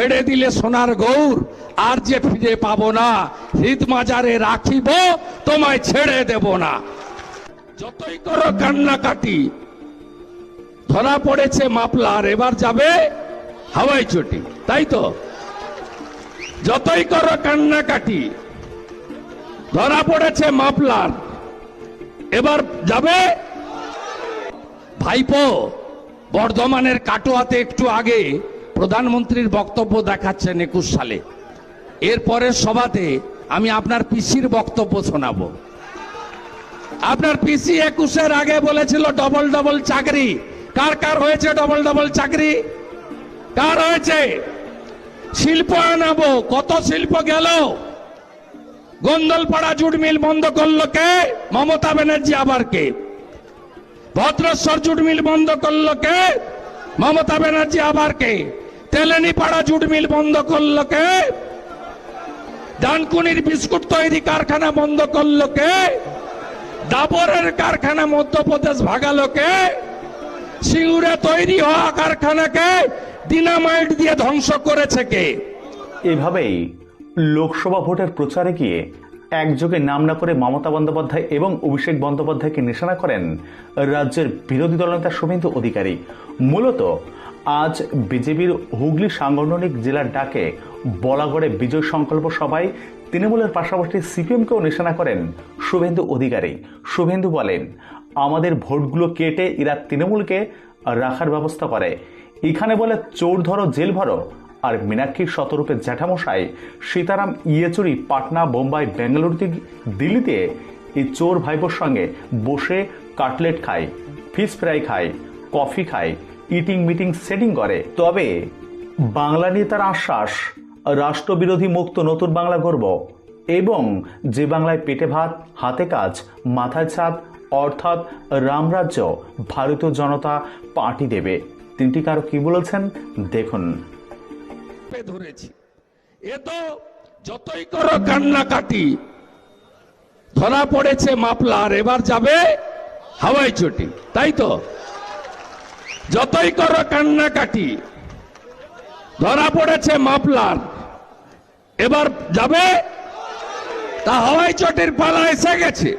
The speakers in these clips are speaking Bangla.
ছেড়ে দিলে সোনার গৌর, আর যে ফিরে পাবো না, হৃদ মাজারে রাখিব, তোমায় ছেড়ে দেব না। যতই করো কান্নাকাটি, ধরা পড়েছে মাপলার, এবার যাবে হাওয়াই চটি, তাই তো? যতই করো কান্নাকাটি, ধরা পড়েছে মাপলার, এবার যাবে ভাইপো, বর্ধমানের কাটোয়াতে একটু আগে প্রধানমন্ত্রীর বক্তব্য দেখাচ্ছেন একুশ সালে। এরপরের সভাতে আমি আপনার পিসির বক্তব্য শোনাব। আপনার পিসি একুশের আগে বলেছিল, ডবল ডবল চাকরি। কার কার হয়েছে ডবল ডবল চাকরি? কার হয়েছে? শিল্প আনাবো। কত শিল্প গেল? গন্ডলপাড়া জুট মিল বন্ধ করল কে? মমতা ব্যানার্জি আবার কে? ভদ্রেশ্বর জুট মিল বন্ধ করল কে? মমতা ব্যানার্জি আবার কে? তেলেনিপাড়া জুট মিল বন্ধ করল কে? ডানকুনির বিস্কুট তৈরি কারখানা বন্ধ করল কে? ডাবরের কারখানা মধ্যপ্রদেশ ভাগালো কে? সিঙ্গুরে তৈরি হওয়া কারখানাকে ডিনামাইট দিয়ে ধ্বংস করেছে কে? এভাবেই লোকসভা ভোটের প্রচারে গিয়ে একযোগে নাম না করে মমতা বন্দ্যোপাধ্যায় এবং অভিষেক বন্দ্যোপাধ্যায়কে নিশানা করেন রাজ্যের বিরোধী দলনেতা শুভেন্দু অধিকারী। মূলত আজ বিজেপির হুগলি সাংগঠনিক জেলার ডাকে বলাগড়ে বিজয় সংকল্প সভায় তৃণমূলের পাশাপাশি সিপিএমকেও নিশানা করেন শুভেন্দু অধিকারী। শুভেন্দু বলেন, আমাদের ভোটগুলো কেটে এরা তৃণমূলকে রাখার ব্যবস্থা করে। এখানে বলে চোর ধরো, জেল ভরো। আর মীনাক্ষীর শতরূপে জ্যাঠামশাই সীতারাম ইয়েচুরি পাটনা, বোম্বাই বেঙ্গালুরুতে দিল্লিতে এই চোর ভাইবোর সঙ্গে বসে কাটলেট খায়, ফিশ ফ্রাই খায়, কফি খায়। ইটিং মিটিং সেটিং করে। তবে বাংলা নিয়ে তার আশ্বাস, রাষ্ট্রবিরোধী মুক্ত নতুন বাংলা গর্ব এবং যে বাংলায় পেটে ভাত, হাতে কাজ, মাথায় ছাদ, অর্থাৎ রামরাজ্য ভারতীয় জনতা পার্টি দেবে। তিনটি কারও কি বলেছেন? দেখুন। ধরেছি। এ তো যতই করো কান্নাকাটি, ধরা পড়েছে মাপলার এবার যাবে হাওয়াই চটি। তাই তো? যতই করো কান্নাকাটি, ধরা পড়েছে মাপলার এবার যাবে? তা হাওয়াই চটির পালা এসে গেছে।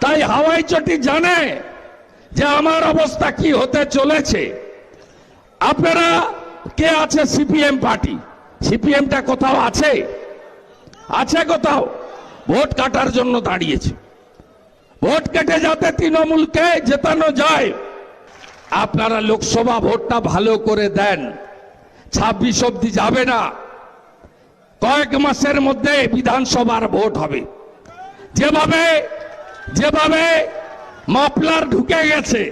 তাই হাওয়াই চটি জানে যে আমার অবস্থা কি হতে চলেছে। আপনারা কে আছে সিপিএম পার্টি? সিপিএমটা কোথাও আছে? আছে কোথাও? ভোট কাটার জন্য দাঁড়িয়েছে। ভোট কেটে যাতে তৃণমূলকে জেতানো যায় আপনারা লোকসভা ভোটটা ভালো করে দেন। ছাব্বিশ অব্দি যাবে না। কয়েক মাসের মধ্যে বিধানসভার ভোট হবে। যেভাবে যেভাবে মাপলার ঢুকে গেছে,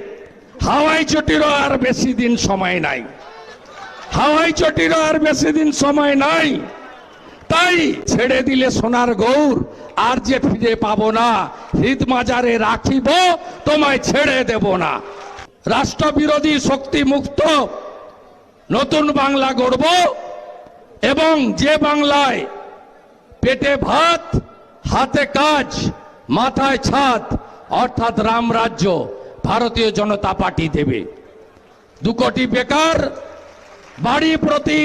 হাওয়াই চটিরও আর বেশি দিন সময় নাই। হাওয়াই চটিরও আর বেশি দিন সময় নাই। তাই ছেড়ে দিলে সোনার গৌর, আর যে ফিরে পাবো না হৃদ মাজারে রাখিব, তোমায় ছেড়ে দেব না। রাষ্ট্রবিরোধী শক্তি মুক্ত, নতুন বাংলা গড়ব এবং যে বাংলায় পেটে ভাত, হাতে কাজ, মাথায় ছাদ, অর্থাৎ রামরাজ্য ভারতীয় জনতা পার্টি দেবে। দু কোটি বেকার, বাড়ি প্রতি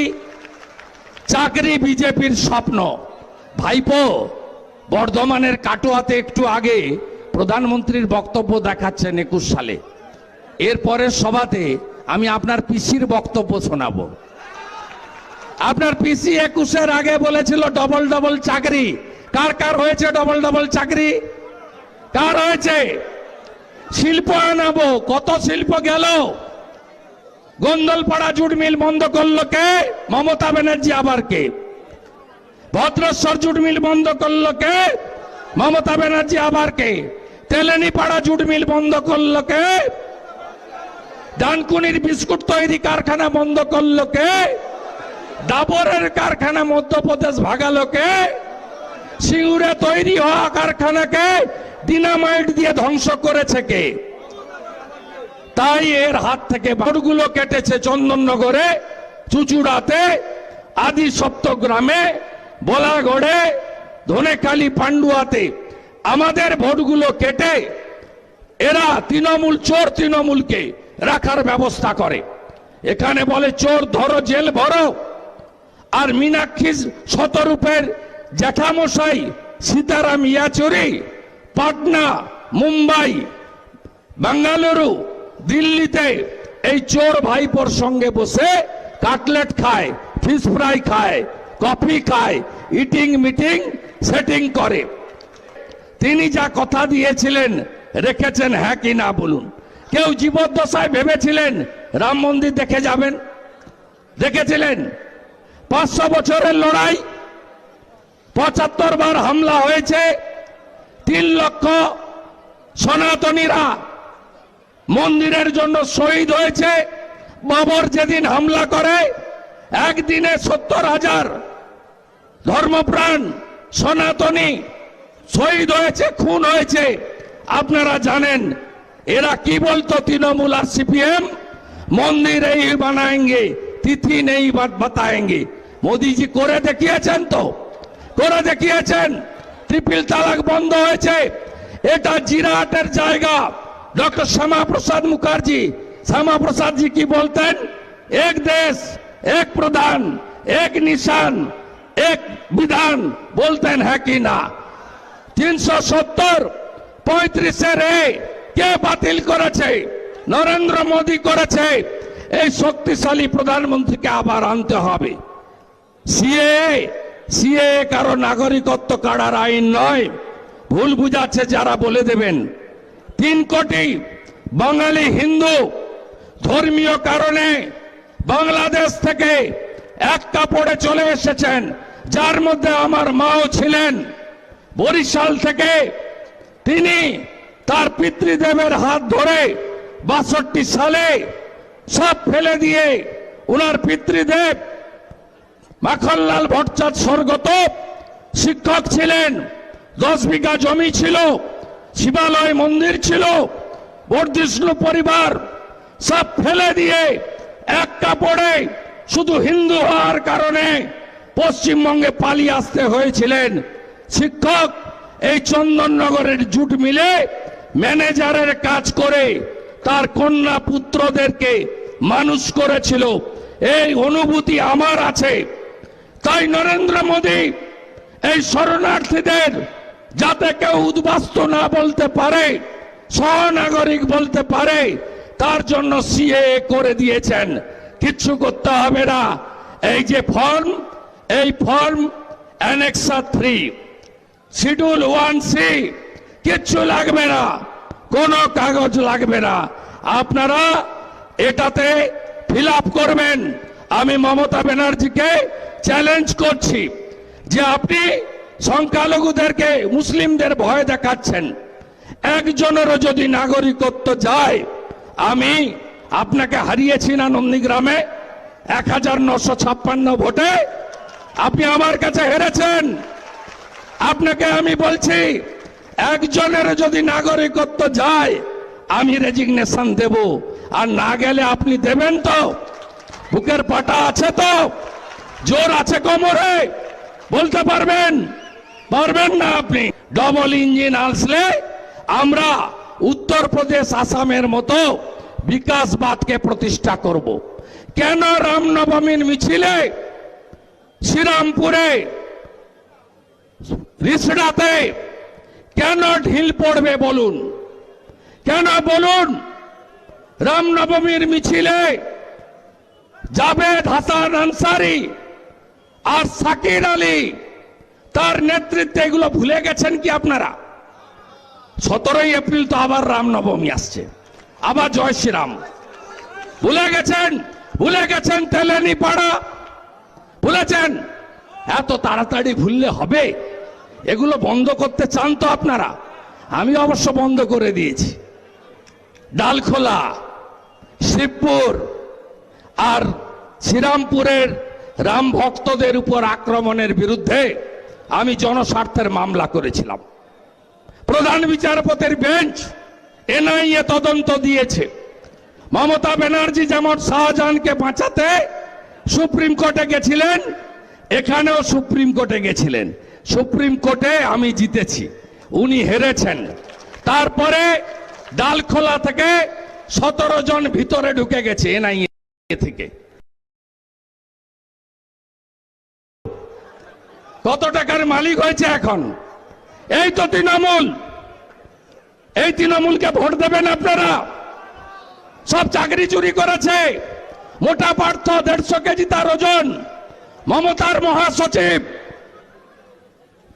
চাকরি বিজেপির স্বপ্ন। ভাইপো, বর্ধমানের কাটোয়াতে একটু আগে প্রধানমন্ত্রীর বক্তব্য দেখাচ্ছেন একুশ সালে। এরপরের সভাতে আমি আপনার পিসির বক্তব্য শোনাবো। আপনার পিসি একুশের আগে বলেছিল, ডবল ডবল চাকরি। কার কার হয়েছে ডবল ডবল চাকরি? কার হয়েছে? শিল্প আনাবো। কত শিল্প গেল? গন্ডলপাড়া জুট মিল বন্ধ করল কে? মমতা ব্যানার্জি আবার কে? ভদ্রেশ্বর জুট মিল বন্ধ করল কে? মমতা ব্যানার্জি আবার কে? তেলেনিপাড়া জুট মিল বন্ধ করল কে? ডানকুনির বিস্কুট তৈরি কারখানা বন্ধ করল কে? ডাবরের কারখানা মধ্যপ্রদেশ ভাগালো কে? সিঙ্গুরে তৈরি হওয়া কারখানাকে ডিনামাইট দিয়ে ধ্বংস করেছে কে? তাই এর হাত থেকে বাড়গুলো কেটেছে চন্দননগরে, চুচুড়াতে, আদি সপ্তগ্রামে, বোলাগড়ে ধনেকালী পান্ডুয়াতে। আমাদের ভোটগুলো কেটে এরা তৃণমূল চোর তৃণমূলকে রাখার ব্যবস্থা করে। এখানে বলে, চোর ধরো, জেল ভরো। আর মীনাক্ষী শতরূপের জ্যাঠামশাই সীতারাম ইয়াচুরি, পাটনা, মুম্বাই, বেঙ্গালুরু, দিল্লিতে এই চোর ভাইপোর সঙ্গে বসে কাটলেট খায়, ফিশ ফ্রাই খায়, কফি খায়, ইটিং মিটিং সেটিং করে। তিনি যা কথা দিয়েছিলেন রেখেছেন হ্যাঁ কি না বলুন। কেউ জীবদ্দশায় ভেবেছিলেন রাম মন্দির দেখে যাবেন। দেখেছিলেন? পাঁচশো বছরের লড়াই পঁচাত্তর বার হামলা হয়েছে, তিন লক্ষ সনাতনীরা মন্দিরের জন্য শহীদ হয়েছে। বাবর যেদিন হামলা করে, একদিনে সত্তর হাজার ধর্মপ্রাণ সনাতনী শহীদ হয়েছে, খুন হয়েছে। আপনারা জানেন এরা কি বলতো তৃণমূল আর সিপিএম? মন্দির এই বানায়েঙ্গে, তিথি নেই বাতায়েঙ্গে। মোদিজি করে দেখিয়েছেন তো? করে দেখিয়েছেন? ট্রিপল তালাক বন্ধ হয়েছে। এটা জিরাটের জায়গা। ডক্টর শ্যামা প্রসাদ মুখার্জি। শ্যামা প্রসাদজি কি বলতেন? এক দেশ, এক প্রধান, এক নিশান, এক বিধান। বলতেন হ্যাঁ কি না? তিনশো সত্তর, পঁয়ত্রিশের এ কে বাতিল করেছে? নরেন্দ্র মোদী করেছে। এই শক্তিশালী প্রধানমন্ত্রীকে আবার আনতে হবে। সিএ সিএ কারও নাগরিকত্ব কাড়ার আইন নয়। ভুল বুঝাচ্ছে যারা বলে দেবেন। তিন কোটি বাঙালি হিন্দু ধর্মীয় কারণে বাংলাদেশ থেকে এক কাপড়ে চলে এসেছেন। যার মধ্যে আমার মাও ছিলেন। বরিশাল থেকে তিনি তার পিতৃদেবের হাত ধরে বাষট্টি সালে সব ফেলে দিয়ে উনার পিতৃদেব মাখনলাল ভট্টাচার্য স্বর্গত শিক্ষক ছিলেন, দশ বিঘা জমি ছিল, শিবালয় মন্দির ছিল বর্ধিষ্ণু পরিবার সব ফেলে দিয়ে এক কাপড়ে শুধু হিন্দু হওয়ার কারণে পশ্চিমবঙ্গে পালিয়ে আসতে হয়েছিলেন। শিক্ষক এই চন্দননগরের জুট মিলে ম্যানেজারের কাজ করে তার কন্যা পুত্রদেরকে মানুষ করেছিল। এই অনুভূতি আমার আছে। তাই নরেন্দ্র মোদী এই শরণার্থীদের যাতে কেউ উদ্বাস্ত না বলতে পারে সহনাগরিক বলতে পারে, তার জন্য সিএ করে দিয়েছেন। কিচ্ছু করতে হবে না। এই যে ফর্ম, এই form, annexure three, schedule one C কিচ্ছু লাগবে না। কোনো কাগজ লাগবে না। আপনারা এটাতে ফিল করবেন। আমি মমতা ব্যানার্জিকে চ্যালেঞ্জ করছি যে আপনি সংখ্যালঘুদেরকে মুসলিমদের ভয় দেখাচ্ছেন। একজনেরও যদি নাগরিকত্ব যায়, আমি আপনাকে হারিয়েছি না নন্দীগ্রামে। এক হাজার নশো ছাপ্পান্ন ভোটে আপনি আমার কাছে হেরেছেন। আপনাকে আমি বলছি একজনের যদি নাগরিকত্ব যায়, আমি রেজিগনেশন দেব। আর না গেলে আপনি দেবেন তো? বুকের পাটা আছে তো? জোর আছে কোমরে? বলতে পারবেন? পারবেন না আপনি। ডবল ইঞ্জিন আসলে আমরা উত্তরপ্রদেশ, আসামের মতো বিকাশবাদকে প্রতিষ্ঠা করব। কেন রামনবমীর মিছিলে শ্রীরামপুরে রিসড়াতে কেন ঢিল পড়বে বলুন? কেন বলুন? রামনবমীর মিছিলে জাভেদ হাসান আনসারি আর সাকির আলী, তার নেতৃত্বে এগুলো ভুলে গেছেন কি আপনারা? সতেরোই এপ্রিল তো আবার রামনবমী আসছে। আবার জয় শ্রীরাম। ভুলে গেছেন? ভুলে গেছেন তেলেনি পাড়া ভুলেছেন? এত তাড়াতাড়ি ভুললে হবে? এগুলো বন্ধ করতে চান তো আপনারা। আমি অবশ্য বন্ধ করে দিয়েছি। ডালখোলা, শিবপুর আর শ্রীরামপুরের রাম ভক্তদের উপর আক্রমণের বিরুদ্ধে আমি জনস্বার্থের মামলা করেছিলাম। প্রধান বিচারপতির বেঞ্চ এনআইএ তদন্ত দিয়েছে। মমতা ব্যানার্জি যেমন শাহজাহানকে বাঁচাতে সুপ্রিম কোর্টে গেছিলেন, এখানেও সুপ্রিম কোর্টে গেছিলেন। সুপ্রিম কোর্টে আমি জিতেছি। উনি হেরেছেন। তারপরে ডালখোলা থেকে সতেরো জন ভিতরে ঢুকে গেছে এনআইএ থেকে। কত টাকার মালিক হয়েছে এখন? এই তো তৃণমূল। এই তৃণমূলকে ভোট দেবেন আপনারা। সব চাকরি চুরি করেছে। মোটা পার্থ দেড়শো কেজি তার ওজন। মমতার মহাসচিব।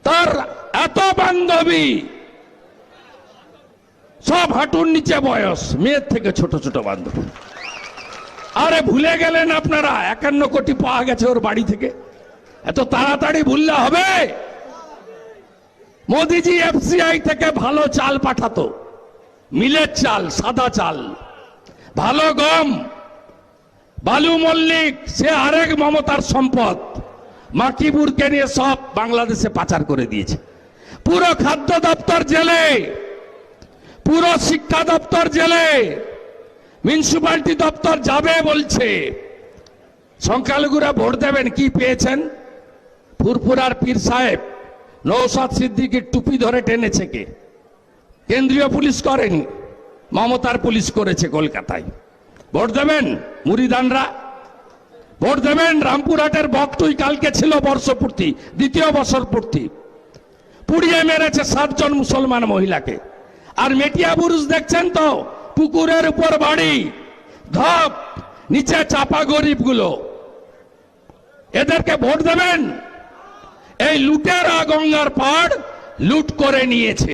তার এত বান্ধবী। সব হাঁটুর নিচে বয়স, মেয়ের থেকে ছোট ছোট বান্ধবী। আরে ভুলে গেলেন আপনারা, একান্ন কোটি পাওয়া গেছে ওর বাড়ি থেকে। এত তাড়াতাড়ি ভুললে হবে? মোদিজি এফসিআই থেকে ভালো চাল পাঠাতো। মিলের চাল, সাদা চাল। ভালো গম। বালু মল্লিক, সে আরেক মমতার সম্পদ। মাকিবুরকে নিয়ে সব বাংলাদেশে পাচার করে দিয়েছে। পুরো খাদ্য দপ্তর জেলে, পুরো শিক্ষা দপ্তর জেলে মিউনিসিপালিটি দপ্তর যাবে বলছে। সংখ্যালঘুরা ভোট দেবেন, কি পেয়েছেন? ফুরফুরার পীর সাহেব নৌসাদ সিদ্দিকির টুপি ধরে টেনেছে কে? কেন্দ্রীয় পুলিশ করেনি, মমতার পুলিশ করেছে কলকাতায়। ভোট দেবেন, মুড়িদানরা? ভোট দেবেন রামপুরহাটের বকটুই কালকে ছিল বর্ষপূর্তি, দ্বিতীয় বছর পূর্তি পুড়িয়ে মেরেছে সাতজন মুসলমান মহিলাকে। আর মেটিয়া বুরুজ দেখছেন তো, পুকুরের উপর বাড়ি, ধপ, নিচে চাপা গরিবগুলো। এদেরকে ভোট দেবেন? এই লুটেরা গঙ্গার পাড় লুট করে নিয়েছে।